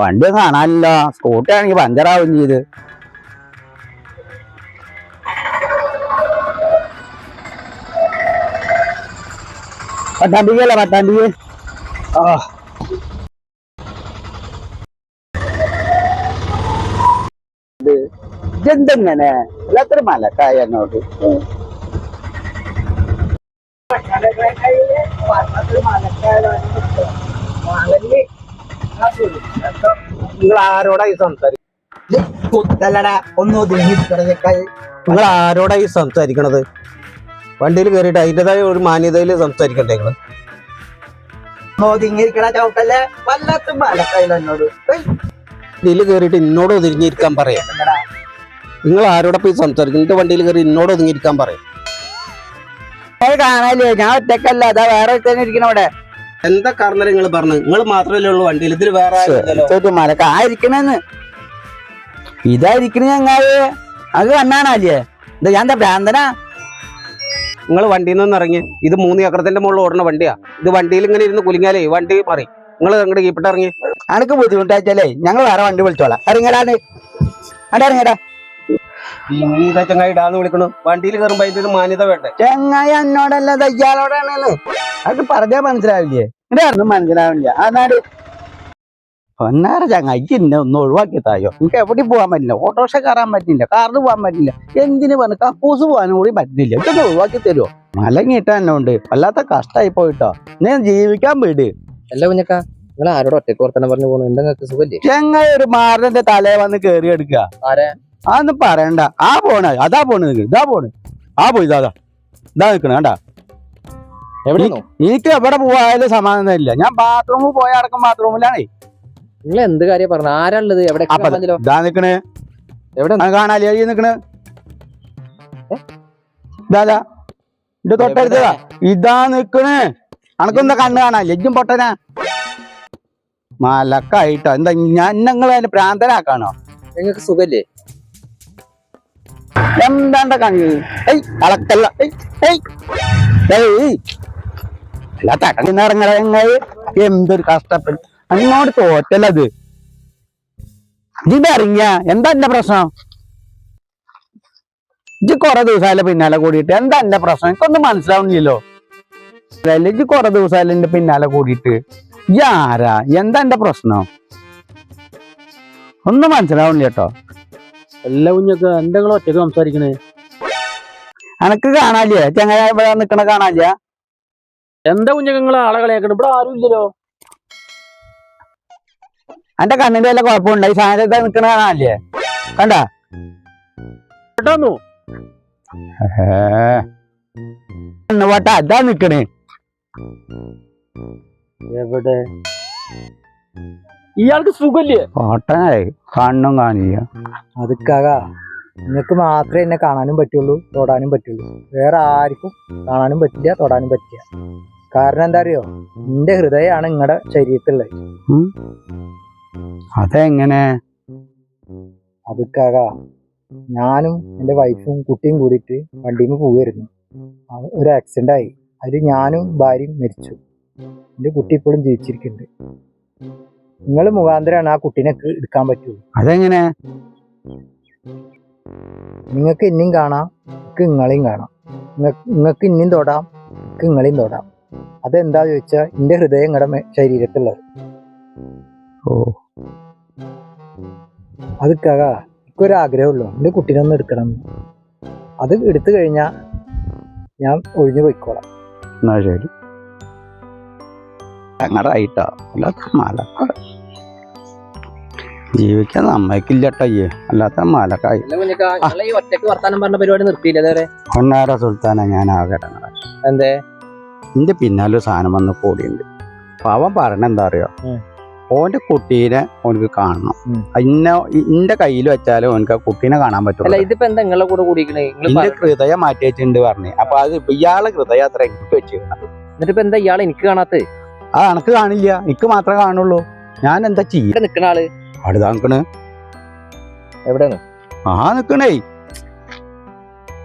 വണ്ടി കാണാനില്ല. സ്കൂട്ടി ആണെങ്കിൽ പഞ്ചറാവും ചെയ്ത്. പത്താം തീയതി ആ. ഇത് ഇതെന്തെങ്ങനെ? എല്ലാത്തിനും മലക്കായ എന്നോട് നിങ്ങൾ ആരോടായി സംസാരിക്കുന്നത് നിങ്ങൾ സംസാരിക്കണത്? വണ്ടിയിൽ കയറിയിട്ട് അതിന്റെതായ ഒരു മാന്യതയിൽ സംസാരിക്കണ്ടേ നിങ്ങൾ വണ്ടിയിൽ കയറിയിട്ട് എന്നോട് ഒതുങ്ങിയിരിക്കാൻ പറയാം. നിങ്ങൾ ആരോടൊപ്പം സംസാരിക്കും? എന്റെ വണ്ടിയിൽ കയറി എന്നോട് ഒതുങ്ങിയിരിക്കാൻ പറയാം. അത് കാണാനില്ലേ? ഞാൻ ഒറ്റക്കല്ല. അതാ വേറെ തന്നെ ഇരിക്കണം അവിടെ. എന്താ കാരണം നിങ്ങൾ പറഞ്ഞു നിങ്ങൾ മാത്രമല്ലേ ഉള്ളൂ വണ്ടി ഇതിൽ വേറെ മലക്ക ആയിരിക്കണെന്ന്. ഇതായിരിക്കണ ഞങ്ങൾ. അത് കണ്ണാണല്ലേ എന്താ ഞാൻ എന്താ ഭ്രാന്തനാ? നിങ്ങൾ വണ്ടിയിൽ നിന്ന് ഇറങ്ങി. ഇത് മൂന്ന് ചക്രത്തിന്റെ മുകളിൽ ഓടുന്ന വണ്ടിയാ. ഇത് വണ്ടിയിൽ ഇങ്ങനെ ഇരുന്ന് കുലുങ്ങിയാലേ വണ്ടി മറി നിങ്ങൾ അങ്ങോട്ട് കീപ്പിട്ട് ഇറങ്ങി. അനക്ക് ബുദ്ധിമുട്ടായിട്ടല്ലേ? ഞങ്ങൾ വേറെ വണ്ടി വിളിച്ചോളാം. ഇറങ്ങടാണ് അവിടെ ഇറങ്ങടാ ഇതാ ചങ്ങായി ഇടാന്ന് വിളിക്കണു. വണ്ടിയിൽ കയറുമ്പോ അതിന്റെ ഒരു മാന്യത വേണ്ടേ? ചെങ്ങായി എന്നോടല്ല ഇത് അത് പറഞ്ഞാ മനസ്സിലാവില്ലേ? ഇതായിരുന്നു മനസ്സിലാവില്ല. അതാണ് പൊന്നാര ചങ്ങായിക്ക് എന്നെ ഒന്ന് ഒഴിവാക്കി തായോ എനിക്ക് എവിടെ പോകാൻ പറ്റില്ല. ഓട്ടോറിക്ഷ കയറാൻ പറ്റില്ല. കാറിൽ പോകാൻ പറ്റില്ല. എന്തിനു പറഞ്ഞു കക്കൂസ് പോകാനും കൂടി പറ്റുന്നില്ല ഇതൊന്ന് ഒഴിവാക്കി തരുമോ മലങ്ങിട്ട എന്നെ ഉണ്ട് വല്ലാത്ത കഷ്ടമായി പോയിട്ടോ. ഞാൻ ജീവിക്കാൻ വീട്. അല്ല കുഞ്ഞക്ക നിങ്ങൾ ആരോട് ഒറ്റക്കോർത്തന്നെ വർത്തനം പറഞ്ഞു പോകുന്നു എന്താ സുഖമില്ലേ സുഖല്ലേ? ചെങ്ങായി ഒരു മാറിന്റെ തലേ വന്ന് കേറി എടുക്കുക ആരെ? അതൊന്നും പറയണ്ട. ആ പോണ അതാ പോണ്. ഇതാ പോണ് ആ പോയി ഇതാ ഇതാ. നിക്കണ കണ്ടാ? എവിടെ എനിക്ക് എവിടെ പോയാലും സമാധാനം ഇല്ല. ഞാൻ ബാത്റൂമിൽ പോയ അടക്കം ബാത്റൂമിലാണേ നിങ്ങൾ എന്ത് കാര്യം പറഞ്ഞു ആരാണുള്ളത്? എവിടെ ഇതാ നിക്കണേ. എവിടെ കാണാലേ നിക്കണേ? ഇതാ ഇതാ. തൊട്ടടുത്തതാ ഇതാ. നിക്കണേ. അനക്കെന്താ കണ്ണ് കാണാല്ലേ ലജ്ജും പൊട്ടനാ. മലക്കായിട്ടോ? എന്താ ഞാൻ നിങ്ങൾ അതിന് പ്രാന്തനാക്കാണോ? നിങ്ങൾക്ക് സുഖല്ലേ? എന്താണ്ട കണി ഏയ് ഇറങ്ങണ എന്തൊരു കഷ്ടപ്പെട്ടു. അങ്ങോട്ട് തോറ്റല്ലത് ഇതിറങ്ങിയ എന്താ എന്റെ പ്രശ്നം? ഇജ്ജ് കൊറേ ദിവസമായാലും പിന്നാലെ കൂടിയിട്ട്. എന്താ എന്റെ പ്രശ്നം? എനിക്കൊന്നും മനസ്സിലാവുന്നില്ലല്ലോ. ഇജ്ജ് കൊറേ ദിവസമായാലും എന്റെ പിന്നാലെ കൂടിയിട്ട്. ഇജ്ജ് ആരാ എന്താ എന്റെ പ്രശ്നം? ഒന്നും മനസ്സിലാവുന്നില്ല കേട്ടോ. എല്ലാ കുഞ്ഞൊക്കെ എന്തെങ്കിലും ഒറ്റയ്ക്ക് സംസാരിക്കണേ? അനക്ക് കാണാല്ലേ ചങ്ങായ ഇവിടെ നിക്കണ കാണാല്ല എന്താ കുഞ്ഞൊക്കെ നിങ്ങൾ ആളെ കളിയാക്കണം? ഇവിടെ ആരും ഇല്ലല്ലോ. അന്റെ കണ്ണിന്റെ വല്ല കുഴപ്പമുണ്ടായി സാധനത്തെ നിക്കണ കാണാല്ലേ കണ്ട? കേട്ടോന്നു വട്ട അതാ നിക്കണേ. എവിടെ? ഇയാൾക്ക് സുഖല്ലേ? പാട്ടനായി കാണണം കാണില്ല. അതുക്കാകാ. നിങ്ങൾക്ക് മാത്രമേ എന്നെ കാണാനും പറ്റുള്ളൂ തൊടാനും പറ്റുള്ളൂ. വേറെ ആർക്കും കാണാനും പറ്റില്ല തൊടാനും പറ്റില്ല. കാരണം എന്താ അറിയോ നിന്റെ ഹൃദയമാണ് നിങ്ങളുടെ ശരീരത്തിലുള്ളത്. അതെങ്ങനെ? അതുക്കാകാ. ഞാനും എന്റെ വൈഫും കുട്ടിയും കൂടിയിട്ട് വണ്ടിയിൽ പോവായിരുന്നു. ഒരു ആക്സിഡന്റ് ആയി. അതിൽ ഞാനും ഭാര്യയും മരിച്ചു. എന്റെ കുട്ടി ഇപ്പോഴും ജീവിച്ചിരിക്കുന്നുണ്ട്. നിങ്ങൾ മുഖാന്തരമാണ് ആ കുട്ടീനെ എടുക്കാൻ പറ്റൂ. അതെങ്ങനെ? നിങ്ങൾക്ക് ഇനിയും കാണാം നിങ്ങൾക്ക് നിങ്ങളെയും കാണാം. നിങ്ങൾക്ക് ഇനിയും തൊടാം നിങ്ങൾക്ക് നിങ്ങളെയും തൊടാം. അതെന്താ ചോദിച്ചാൽ എന്റെ ഹൃദയം നിങ്ങളുടെ ശരീരത്തിലുള്ളത്. ഓ. അത് എനിക്കൊരു ആഗ്രഹമുള്ളൂ. എന്റെ കുട്ടീനെ ഒന്ന് എടുക്കണം അത് എടുത്തു കഴിഞ്ഞാൽ ഞാൻ ഒഴിഞ്ഞു പോയിക്കോളാം. എന്നാ ശരി. ഞങ്ങളുടെ അല്ലാത്ത മലക്ക ജീവിക്കാൻ നമ്മക്കില്ലട്ടയ്യേ അല്ലാത്ത മലക്കായി. ഒറ്റയ്ക്ക് വർത്താനം പറഞ്ഞ പരിപാടി നിർത്തിയില്ലേ പൊന്നാര സുൽത്താന ഞാൻ ആകട്ടെ എന്തേ? എന്റെ പിന്നാലെ സാധനം വന്ന് കൂടിയുണ്ട്. അപ്പൊ അവൻ പറഞ്ഞ എന്താ അറിയോ? ഓന്റെ കുട്ടീനെ ഓനക്ക് കാണണം. ഇന്ന ഇന്റെ കയ്യിൽ വെച്ചാലും ഓനക്ക് ആ കുട്ടീനെ കാണാൻ പറ്റുള്ളൂ. ഇതിപ്പോ എന്താ നിങ്ങളെ കൂടെ കൂടിക്കണേ ഹൃദയം മാറ്റി വെച്ചിട്ടുണ്ട് പറഞ്ഞേ. അപ്പൊ അത് ഇയാളെ ഹൃദയം അത്ര എനിക്ക് വെച്ചിരുന്നത്. എന്നിട്ട് ഇപ്പൊ എന്താ ഇയാൾ എനിക്ക് കാണാത്ത അത് എനക്ക് കാണില്ല. എനിക്ക് മാത്രമേ കാണുള്ളൂ. ഞാൻ എന്താ ചെയ്യാ നിക്കണ ആൾ? അടുതാ നിക്കണ്. എവിടെയാണ്? ആ നിക്കണേ.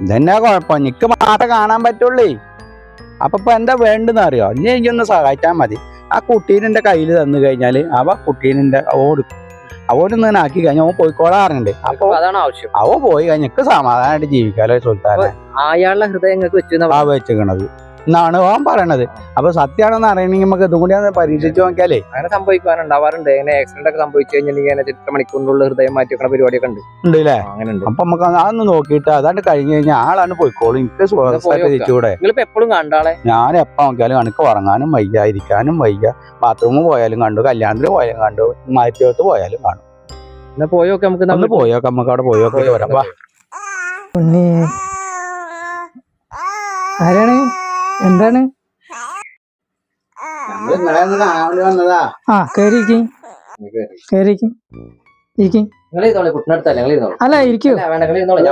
ഇതന്നെ കുഴപ്പം. നിക്ക് മാത്രം കാണാൻ പറ്റുള്ളേ. അപ്പൊ ഇപ്പൊ എന്താ വേണ്ടെന്ന് അറിയോ? ഇനി എനിക്കൊന്ന് സഹായിച്ചാൽ മതി. ആ കുട്ടീനെ കയ്യിൽ തന്നു കഴിഞ്ഞാൽ അവ കുട്ടീനെ ഓട് അവനൊന്നും ഇങ്ങനെ ആക്കി കഴിഞ്ഞാൽ അവൻ പോയിക്കോളാറുണ്ട് അപ്പൊ അതാണ് ആവശ്യം. അവൻ പോയി കഴിഞ്ഞ എനിക്ക് സമാധാനമായിട്ട് ജീവിക്കാലോ സുൽത്താനെ. അയാളുടെ ഹൃദയം നിങ്ങൾക്ക് വെച്ചു ആ വെച്ചിക്കണത്. എന്നാണ് അവൻ പറയണത്. അപ്പൊ സത്യമാണെന്ന് അറിയണമെങ്കിൽ നമുക്ക് ഇതും കൂടി പരീക്ഷിച്ചു നോക്കിയാലേ. അങ്ങനെ സംഭവിക്കാൻ ഉണ്ടാവാറുണ്ട്. ഇങ്ങനെ ആക്സിഡന്റ് ഒക്കെ സംഭവിച്ചു കഴിഞ്ഞാൽ ഇങ്ങനെ ചിത്ര മണിക്കൂറിനുള്ള ഹൃദയം മാറ്റി വെക്കുന്ന പരിപാടിയൊക്കെ ഉണ്ട്. ഉണ്ട് അല്ലേ അങ്ങനെ ഉണ്ട്. അപ്പൊ നമുക്ക് അതൊന്ന് നോക്കിയിട്ട് അതാണ്ട് കഴിഞ്ഞു കഴിഞ്ഞാൽ ആളാണ് പോയിക്കോളും. എനിക്ക്. തിരിച്ചുകൂടെ എപ്പോഴും കണ്ടാളെ ഞാൻ എപ്പോ നോക്കിയാലും കണക്ക് ഉറങ്ങാനും വയ്യ ഇരിക്കാനും വയ്യ. ബാത്റൂമിൽ പോയാലും കണ്ടു കല്യാണത്തിന് പോയാലും കണ്ടു മാറ്റിയോട്ട് പോയാലും കാണും. എന്നാ പോയോക്കെ നമുക്ക് നമ്മൾ പോയോക്കെ നമുക്ക് അവിടെ പോയോക്കെ വരാം. വാ. ഉണ്ണി. ആരാണ്? എന്താണ്? ആ ഇരിക്ക്. അല്ല ഇരിക്കൂ. അല്ല,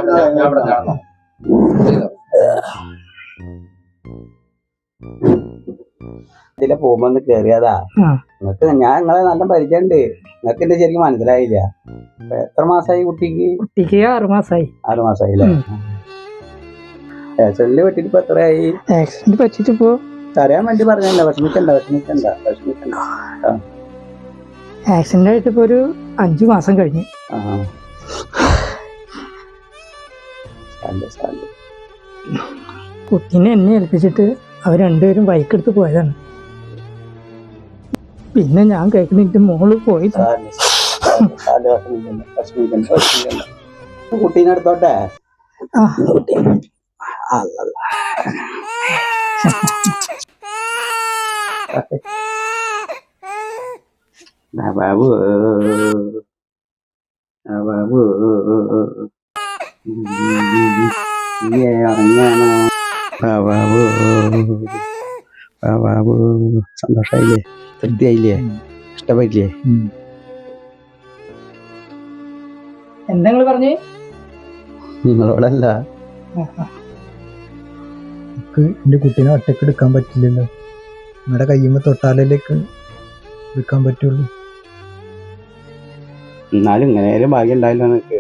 ഇതിലെ പോകുമ്പോ ഒന്ന് കേറിയതാ. നിങ്ങക്ക് ഞാൻ നിങ്ങളെ നല്ല പരിചയമുണ്ട്. നിങ്ങക്ക് എന്റെ ശരിക്കും മനസ്സിലായില്ല. എത്ര മാസായി കുട്ടിക്ക്? കുട്ടിക്ക് ആറു മാസമായി ആറ് മാസമായില്ലേ ഇപ്പൊ എത്രയായി? ആക്സിഡന്റ് പറ്റിച്ചപ്പോ അറിയാൻ വേണ്ടി പറഞ്ഞല്ല. വിഷമിക്കണ്ട വിഷമിക്കണ്ട വിഷമിക്കണ്ട. ആക്സിഡന്റ് ആയിട്ട് ഇപ്പൊ ഒരു അഞ്ചു മാസം കഴിഞ്ഞു. കുട്ടീനെ എന്നെ ഏൽപ്പിച്ചിട്ട് അവർ രണ്ടുപേരും ബൈക്ക് എടുത്ത് പോയതാണ്. പിന്നെ ഞാൻ കഴിക്കുന്നിട്ട് മോൾ പോയി. കുട്ടീനെ എടുത്തോട്ടെ? ആ. ബാബു ബാബു ഉറങ്ങാണോ ബാബു ബാബു സന്തോഷായില്ലേ? തൃപ്തിയായില്ലേ? ഇഷ്ടപ്പെട്ടില്ലേ? എന്താ നിങ്ങൾ പറഞ്ഞേ? നിങ്ങളോടല്ല. എനിക്ക് എന്റെ കുട്ടീനെ ഒറ്റയ്ക്ക് എടുക്കാൻ പറ്റില്ലല്ലോ. നിങ്ങളുടെ കയ്യുമ്പ തൊട്ടാലേക്ക് എടുക്കാൻ പറ്റുള്ളൂ. എന്നാലും ഇങ്ങനെ ഭാഗ്യം ഉണ്ടായില്ല നിനക്ക്.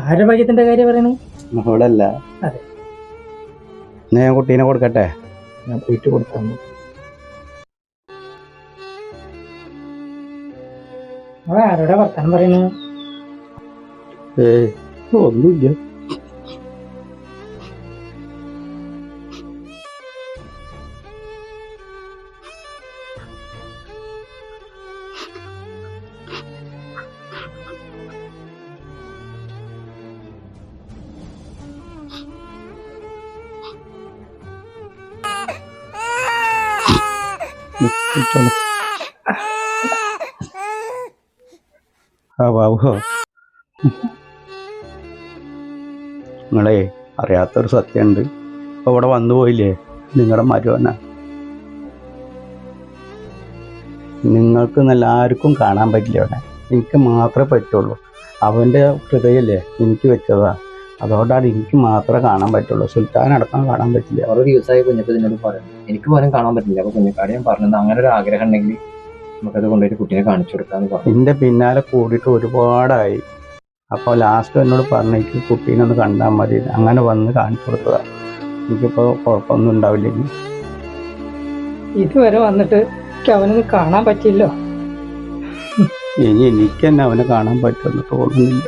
ആരുടെ ഭാഗ്യത്തിന്റെ കാര്യം പറയണേ? നിങ്ങളോടല്ല അതെ. ഞാൻ കുട്ടീനെ കൊടുക്കട്ടെ? ഞാൻ പോയിട്ട് കൊടുക്കാം. ആരോടെ വർത്താനം പറയണേ? ഏ ഒന്നുമില്ല. ആ ബാബു നിങ്ങളെ അറിയാത്തൊരു സത്യമുണ്ട്. ഇപ്പൊ ഇവിടെ വന്നു പോയില്ലേ? നിങ്ങളുടെ മരുവന. നിങ്ങൾക്ക് നല്ല ആർക്കും കാണാൻ പറ്റില്ല അവിടെ. എനിക്ക് മാത്രമേ പറ്റുള്ളൂ. അവന്റെ ഹൃദയല്ലേ എനിക്ക് വെച്ചതാ. അതുകൊണ്ടാണ് എനിക്ക് മാത്രമേ കാണാൻ പറ്റുള്ളൂ. സുൽത്താൻ അടക്കം കാണാൻ പറ്റില്ല. ഓരോ ദിവസമായി കുഞ്ഞപ്പ ഇതിനോട് പറയുന്നു എനിക്ക് പോലും കാണാൻ പറ്റില്ല. അപ്പോൾ കുഞ്ഞക്കാട് ഞാൻ പറഞ്ഞത് അങ്ങനെ ഒരു ആഗ്രഹം ഉണ്ടെങ്കിൽ നമുക്കത് കൊണ്ടുപോയിട്ട് കുട്ടീനെ കാണിച്ചു കൊടുക്കാന്ന് പറഞ്ഞു. എന്റെ പിന്നാലെ കൂടിയിട്ട് ഒരുപാടായി. അപ്പോൾ ലാസ്റ്റ് എന്നോട് പറഞ്ഞു എനിക്ക് കുട്ടീനെ ഒന്ന് കണ്ടാൽ മതി. അങ്ങനെ വന്ന് കാണിച്ചു കൊടുത്തതാ. എനിക്കിപ്പോൾ കുഴപ്പമൊന്നും ഉണ്ടാവില്ലെങ്കിൽ ഇതുവരെ വന്നിട്ട് എനിക്ക് അവനൊന്ന് കാണാൻ പറ്റില്ലോ ഇനി എനിക്ക് തന്നെ അവനെ കാണാൻ പറ്റുമെന്ന് തോന്നുന്നില്ല.